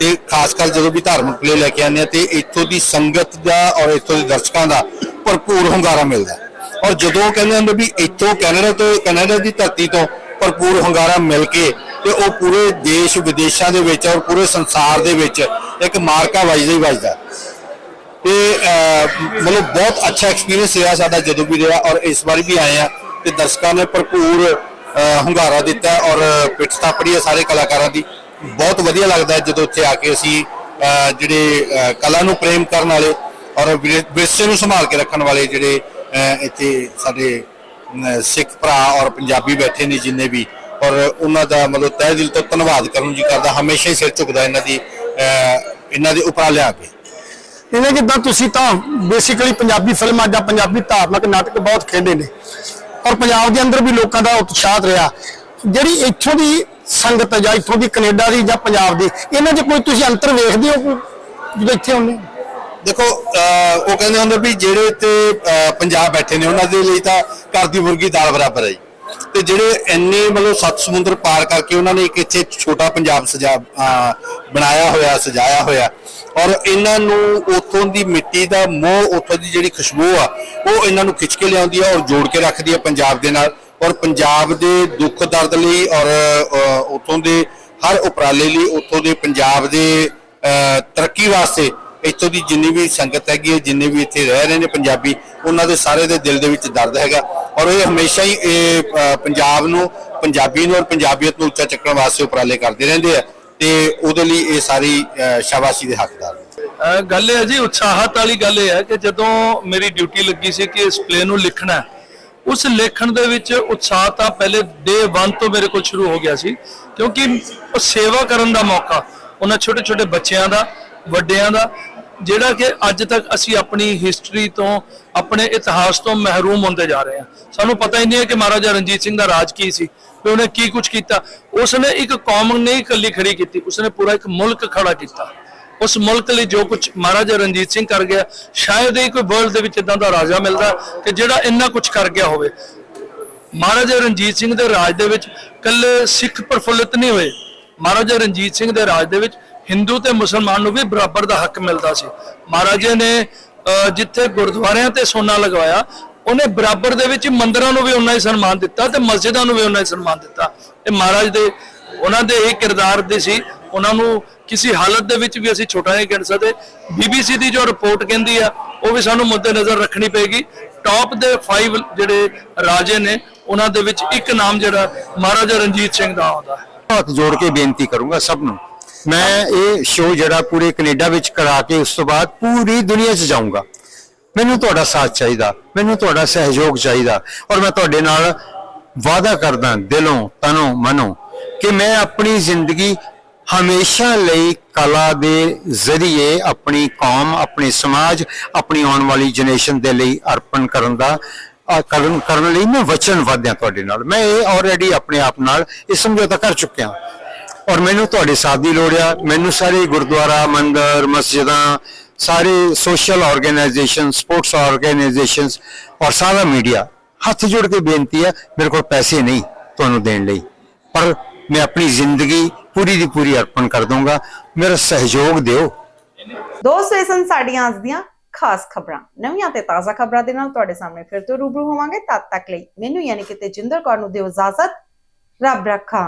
ਤੇ ਖਾਸ ਕਰ ਜਦੋਂ ਵੀ ਧਾਰਮਿਕ ਪਲੇ ਲੈ ਕੇ ਆਨੇ ਆ ਤੇ ਇੱਥੋਂ ਦੀ ਸੰਗਤ ਦਾ ਔਰ ਇੱਥੋਂ ਦੇ ਦਰਸ਼ਕਾਂ ਦਾ ਭਰਪੂਰ ਹੁੰਗਾਰਾ ਮਿਲਦਾ ਔਰ ਜਦੋਂ ਕਹਿੰਦੇ ਹੁੰਦੇ ਵੀ ਇੱਥੋਂ ਕੈਨੇਡਾ ਤੋਂ, ਕੈਨੇਡਾ ਦੀ ਧਰਤੀ ਤੋਂ ਭਰਪੂਰ ਹੁੰਗਾਰਾ ਮਿਲ ਕੇ ਤੇ ਉਹ ਪੂਰੇ ਦੇਸ਼ ਵਿਦੇਸ਼ਾਂ ਦੇ ਵਿੱਚ ਔਰ ਪੂਰੇ ਸੰਸਾਰ ਦੇ ਵਿੱਚ ਇੱਕ ਮਾਰਕਾ ਵੱਜਦਾ ਹੀ ਵੱਜਦਾ ਤੇ ਮਤਲਬ ਬਹੁਤ ਅੱਛਾ ਐਕਸਪੀਰੀਅੰਸ ਰਿਹਾ ਸਾਡਾ ਜਦੋਂ ਵੀ ਰਿਹਾ ਔਰ ਇਸ ਵਾਰੀ ਵੀ ਆਏ ਆ ਤੇ ਦਰਸ਼ਕਾਂ ਨੇ ਭਰਪੂਰ ਅਹ, ਹੁੰਗਾਰਾ ਦਿੱਤਾ ਔਰ ਪਿੱਠ ਥਾਪੜੀ ਹੈ ਸਾਰੇ ਕਲਾਕਾਰਾਂ ਦੀ। ਬਹੁਤ ਵਧੀਆ ਲੱਗਦਾ ਜਦੋਂ ਇੱਥੇ ਆ ਕੇ ਅਸੀਂ ਜਿਹੜੇ ਕਲਾ ਨੂੰ ਪ੍ਰੇਮ ਕਰਨ ਵਾਲੇ ਔਰ ਵਿਰ- ਵਿਰਸੇ ਨੂੰ ਸੰਭਾਲ ਕੇ ਰੱਖਣ ਵਾਲੇ ਜਿਹੜੇ ਇੱਥੇ ਸਾਡੇ ਸਿੱਖ ਭਰਾ ਔਰ ਪੰਜਾਬੀ ਬੈਠੇ ਨੇ ਜਿੰਨੇ ਵੀ ਔਰ ਉਹਨਾਂ ਦਾ ਮਤਲਬ ਤਹਿ ਦਿਲ ਤੋਂ ਧੰਨਵਾਦ ਕਰਨ ਜੀ ਕਰਦਾ ਹਮੇਸ਼ਾ ਹੀ ਸਿਰ ਝੁਕਦਾ ਇਹਨਾਂ ਦੀ ਇਹਨਾਂ ਦੇ ਉਪਰਾਲਿਆਂ ਅੱਗੇ ਇਹਨੇ ਜਿੱਦਾਂ ਤੁਸੀਂ ਤਾਂ ਬੇਸਿਕਲੀ ਪੰਜਾਬੀ ਫਿਲਮਾਂ ਜਾਂ ਪੰਜਾਬੀ ਧਾਰਮਿਕ ਨਾਟਕ ਬਹੁਤ ਖੇਡੇ ਨੇ ਔਰ ਪੰਜਾਬ ਦੇ ਅੰਦਰ ਵੀ ਲੋਕਾਂ ਦਾ ਉਤਸ਼ਾਹ ਰਿਹਾ। ਜਿਹੜੀ ਇੱਥੋਂ ਦੀ ਸੰਗਤ ਜਾਂ ਇੱਥੋਂ ਦੀ ਕੈਨੇਡਾ ਦੀ ਜਾਂ ਪੰਜਾਬ ਦੀ, ਇਹਨਾਂ 'ਚ ਕੋਈ ਤੁਸੀਂ ਅੰਤਰ ਵੇਖਦੇ ਹੋ ਜਦੋਂ ਇੱਥੇ ਹੁੰਦੇ ਦੇਖੋ ਉਹ ਕਹਿੰਦੇ ਹੁੰਦੇ ਵੀ ਜਿਹੜੇ ਤੇ ਪੰਜਾਬ ਬੈਠੇ ਨੇ, ਉਹਨਾਂ ਦੇ ਲਈ ਤਾਂ ਘਰ ਦੀ ਮੁਰਗੀ ਦਾਲ ਬਰਾਬਰ ਹੈ ਜੀ। ਤੇ ਜਿਹੜੇ ਇੰਨੇ ਮਤਲਬ ਸੱਤ ਸਮੁੰਦਰ ਪਾਰ ਕਰਕੇ ਉਹਨਾਂ ਨੇ ਇੱਕ ਇੱਥੇ ਛੋਟਾ ਪੰਜਾਬ ਸਜਾ ਬਣਾਇਆ ਹੋਇਆ ਸਜਾਇਆ ਹੋਇਆ। ਔਰ ਇਹਨਾਂ ਨੂੰ ਉੱਥੋਂ ਦੀ ਮਿੱਟੀ ਦਾ ਮੋਹ ਉੱਥੋਂ ਦੀ ਜਿਹੜੀ ਖੁਸ਼ਬੂ ਆ ਉਹ ਇਹਨਾਂ ਨੂੰ ਖਿੱਚ ਕੇ ਲਿਆਉਂਦੀ ਆ ਔਰ ਜੋੜ ਕੇ ਰੱਖਦੀ ਆ ਪੰਜਾਬ ਦੇ ਨਾਲ। ਔਰ ਪੰਜਾਬ ਦੇ ਦੁੱਖ ਦਰਦ ਲਈ ਔਰ ਅਹ, ਉੱਥੋਂ ਦੇ ਹਰ ਉਪਰਾਲੇ ਲਈ ਉੱਥੋਂ ਦੇ ਪੰਜਾਬ ਦੇ ਅਹ, ਤਰੱਕੀ ਵਾਸਤੇ ਇੱਥੋਂ ਦੀ ਜਿੰਨੀ ਵੀ ਸੰਗਤ ਹੈਗੀ ਹੈ, ਜਿੰਨੇ ਵੀ ਇੱਥੇ ਰਹਿ ਰਹੇ ਨੇ ਪੰਜਾਬੀ, ਉਹਨਾਂ ਦੇ ਸਾਰੇ ਦੇ ਦਿਲ ਦੇ ਵਿੱਚ ਦਰਦ ਹੈਗਾ। ਔਰ ਇਹ ਹਮੇਸ਼ਾ ਹੀ, ਇਹ ਪੰਜਾਬ ਨੂੰ, ਪੰਜਾਬੀ ਨੂੰ ਔਰ ਪੰਜਾਬੀਅਤ ਨੂੰ ਉੱਚਾ ਚੱਕਣ ਵਾਸਤੇ ਉਪਰਾਲੇ ਕਰਦੇ ਰਹਿੰਦੇ ਆ। ਤੇ ਉਹਦੇ ਲਈ ਇਹ ਸਾਰੀ ਸ਼ਾਬਾਸ਼ੀ ਦੇ ਹੱਕਦਾਰ ਨੇ। ਗੱਲ ਇਹ ਹੈ ਜੀ, ਉਤਸ਼ਾਹਤ ਵਾਲੀ ਗੱਲ ਇਹ ਹੈ ਕਿ ਜਦੋਂ ਮੇਰੀ ਡਿਊਟੀ ਲੱਗੀ ਸੀ ਕਿ ਇਸ ਪਲੇ ਨੂੰ ਲਿਖਣਾ ਉਸ ਲੇਖਣ ਦੇ ਵਿੱਚ ਉਤਸ਼ਾਹ ਤਾਂ ਪਹਿਲੇ ਡੇ 1 ਤੋਂ ਮੇਰੇ ਕੋਲ ਸ਼ੁਰੂ ਹੋ ਗਿਆ ਸੀ, ਕਿਉਂਕਿ ਉਹ ਸੇਵਾ ਕਰਨ ਦਾ ਮੌਕਾ, ਉਹਨਾਂ ਛੋਟੇ ਛੋਟੇ ਬੱਚਿਆਂ ਦਾ, ਵੱਡਿਆਂ ਦਾ ਜਿਹੜਾ ਕਿ ਅੱਜ ਤੱਕ ਅਸੀਂ ਆਪਣੀ ਹਿਸਟਰੀ ਤੋਂ, ਆਪਣੇ ਇਤਿਹਾਸ ਤੋਂ ਮਹਿਰੂਮ ਹੁੰਦੇ ਜਾ ਰਹੇ ਹਾਂ। ਸਾਨੂੰ ਪਤਾ ਹੀ ਨਹੀਂ ਹੈ ਕਿ ਮਹਾਰਾਜਾ ਰਣਜੀਤ ਸਿੰਘ ਦਾ ਰਾਜ ਕੀ ਸੀ ਤੇ ਉਹਨੇ ਕੀ ਕੁਝ ਕੀਤਾ। ਉਸਨੇ ਇੱਕ ਕੌਮ ਨਹੀਂ ਇਕੱਲੀ ਖੜੀ ਕੀਤੀ, ਉਸਨੇ ਪੂਰਾ ਇੱਕ ਮੁਲਕ ਖੜਾ ਕੀਤਾ। ਉਸ ਮੁਲਕ ਲਈ ਜੋ ਕੁਝ ਮਹਾਰਾਜਾ ਰਣਜੀਤ ਸਿੰਘ ਕਰ ਗਿਆ, ਸ਼ਾਇਦ ਹੀ ਕੋਈ ਵਰਲਡ ਦੇ ਵਿੱਚ ਇਦਾਂ ਦਾ ਰਾਜਾ ਮਿਲਦਾ ਕਿ ਜਿਹੜਾ ਇੰਨਾ ਕੁਝ ਕਰ ਗਿਆ ਹੋਵੇ। ਮਹਾਰਾਜਾ ਰਣਜੀਤ ਸਿੰਘ ਦੇ ਰਾਜ ਦੇ ਵਿੱਚ ਕੱਲੇ ਸਿੱਖ ਪ੍ਰਫੁੱਲਿਤ ਨਹੀਂ ਹੋਏ। ਮਹਾਰਾਜਾ ਰਣਜੀਤ ਸਿੰਘ ਦੇ ਰਾਜ ਦੇ ਵਿੱਚ ਹਿੰਦੂ ਤੇ ਮੁਸਲਮਾਨ ਨੂੰ ਵੀ ਬਰਾਬਰ ਦਾ ਹੱਕ ਮਿਲਦਾ ਸੀ। ਮਹਾਰਾਜੇ ਨੇ ਜਿੱਥੇ ਗੁਰਦੁਆਰਿਆਂ ਤੇ ਸੋਨਾ ਲਗਵਾਇਆ, ਉਹਨੇ ਬਰਾਬਰ ਦੇ ਵਿੱਚ ਮੰਦਰਾਂ ਨੂੰ ਵੀ ਉਨਾ ਹੀ ਸਨਮਾਨ ਦਿੱਤਾ ਤੇ ਮਸਜਿਦਾਂ ਨੂੰ ਵੀ ਉਨਾ ਹੀ ਸਨਮਾਨ ਦਿੱਤਾ। ਇਹ ਮਹਾਰਾਜ ਦੇ, ਉਹਨਾਂ ਦੇ ਇਹ ਕਿਰਦਾਰ ਦੇ ਸੀ, ਉਹਨਾਂ ਨੂੰ ਕਿਸੇ ਹਾਲਤ ਦੇ ਵਿੱਚ ਵੀ ਅਸੀਂ ਛੋਟਾ ਨਹੀਂ ਗਿਣ ਸਕਦੇ। ਬੀਬੀਸੀ ਦੀ ਜੋ ਰਿਪੋਰਟ ਕਹਿੰਦੀ ਆ, ਉਹ ਵੀ ਸਾਨੂੰ ਮੁੱਦੇ ਨਜ਼ਰ ਰੱਖਣੀ ਪਏਗੀ। ਟੌਪ ਦੇ 5 ਜਿਹੜੇ ਰਾਜੇ ਨੇ, ਉਹਨਾਂ ਦੇ ਵਿੱਚ ਇੱਕ ਨਾਮ ਜਿਹੜਾ ਮਹਾਰਾਜਾ ਰਣਜੀਤ ਸਿੰਘ ਦਾ ਆਉਂਦਾ ਹੱਥ ਜੋੜ ਕੇ ਬੇਨਤੀ ਕਰੂੰਗਾ ਸਭ ਨੂੰ ਮੈਂ ਇਹ ਸ਼ੋਅ ਜਿਹੜਾ ਪੂਰੇ ਕੈਨੇਡਾ ਵਿੱਚ ਕਰਾ ਕੇ ਉਸ ਤੋਂ ਬਾਅਦ ਪੂਰੀ ਦੁਨੀਆ 'ਚ ਜਾਊਂਗਾ। ਮੈਨੂੰ ਤੁਹਾਡਾ ਸਾਥ ਚਾਹੀਦਾ ਮੈਨੂੰ ਤੁਹਾਡਾ ਸਹਿਯੋਗ ਚਾਹੀਦਾ ਔਰ ਮੈਂ ਤੁਹਾਡੇ ਨਾਲ ਵਾਅਦਾ ਕਰਦਾ ਦਿਲੋਂ ਤਨੋਂ ਮਨੋਂ ਕਿ ਮੈਂ ਆਪਣੀ ਜ਼ਿੰਦਗੀ ਹਮੇਸ਼ਾ ਲਈ ਕਲਾ ਦੇ ਜ਼ਰੀਏ ਆਪਣੀ ਕੌਮ ਆਪਣੇ ਸਮਾਜ ਆਪਣੀ ਆਉਣ ਵਾਲੀ ਜਨਰੇਸ਼ਨ ਦੇ ਲਈ ਅਰਪਣ ਕਰਨ ਦਾ ਅ, ਕਰਨ ਕਰਨ ਲਈ ਮੈਂ ਵਚਨਬੱਧ ਹਾਂ ਤੁਹਾਡੇ ਨਾਲ। ਮੈਂ ਇਹ ਆਲਰੇਡੀ ਆਪਣੇ ਆਪ ਨਾਲ ਇਹ ਸਮਝੌਤਾ ਕਰ ਚੁੱਕਿਆ। ਔਰ ਮੈਨੂੰ ਤੁਹਾਡੇ ਸਾਥ ਦੀ ਲੋੜ ਆ। ਮੈਨੂੰ ਸਾਰੇ ਗੁਰਦੁਆਰਾ, ਮੰਦਰ, ਮਸਜਿਦਾਂ, ਸਾਰੇ ਸੋਸ਼ਲ ਆਰਗੇਨਾਈਜੇਸ਼ਨ ਸਪੋਰਟਸ ਆਰਗੇਨਾਈਜੇਸ਼ਨਸ ਔਰ ਸਾਰਾ ਮੀਡੀਆ ਹੱਥ ਜੋੜ ਕੇ ਬੇਨਤੀ ਹੈ ਮੇਰੇ ਕੋਲ ਪੈਸੇ ਨਹੀਂ ਤੁਹਾਨੂੰ ਦੇਣ ਲਈ। ਪਰ ਮੈਂ ਆਪਣੀ ਜ਼ਿੰਦਗੀ ਪੂਰੀ ਦੀ ਪੂਰੀ ਅਰਪਣ ਕਰ ਦੂੰਗਾ ਮੇਰਾ ਸਹਿਯੋਗ ਦਿਓ। ਦੋਸਤੋ ਇਹ ਸਨ ਸਾਡੀਆਂ ਅੱਜ ਦੀਆਂ ਖਾਸ ਖਬਰਾਂ। ਨਵੀਆਂ ਤੇ ਤਾਜ਼ਾ ਖਬਰਾਂ ਦੇ ਨਾਲ ਤੁਹਾਡੇ ਸਾਹਮਣੇ ਫਿਰ ਤੋਂ ਰੂਬਰੂ ਹੋਵਾਂਗੇ। ਤਦ ਤੱਕ ਲਈ ਮੈਨੂੰ ਯਾਨੀ ਕਿ ਤੇਜਿੰਦਰ ਕੌਰ ਨੂੰ ਦਿਓ ਇਜਾਜ਼ਤ। ਰੱਬ ਰੱਖਾ।